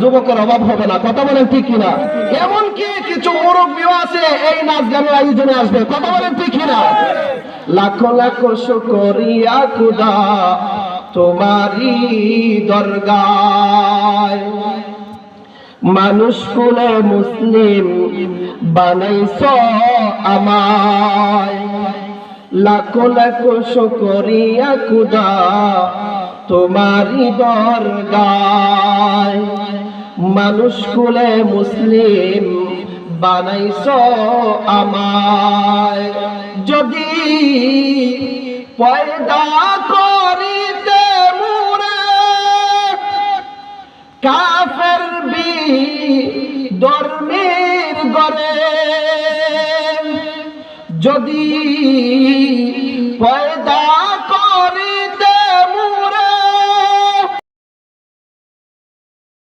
যুবকের অভাব হবে না। কথা বলেন ঠিক কিনা? এমনকি কিছু মুরব্বীও আছে, এই নাচ গানের আয়োজনে আসবে। কথা বলেন ঠিক কিনা? লাখো লাখো শুকরিয়া খুদা তোমারই দরগায়। মানুষ কুলে মুসলিম বানাইছ আমায়। লাখো লাখো শুকরিয়া খুদা তোমারই দরগায়। মানুষ কুলে মুসলিম বানাইছ আমায়। যদি পয়দা করিতে মুরে কাফের বি ধর্মের গরে যদি পয়দা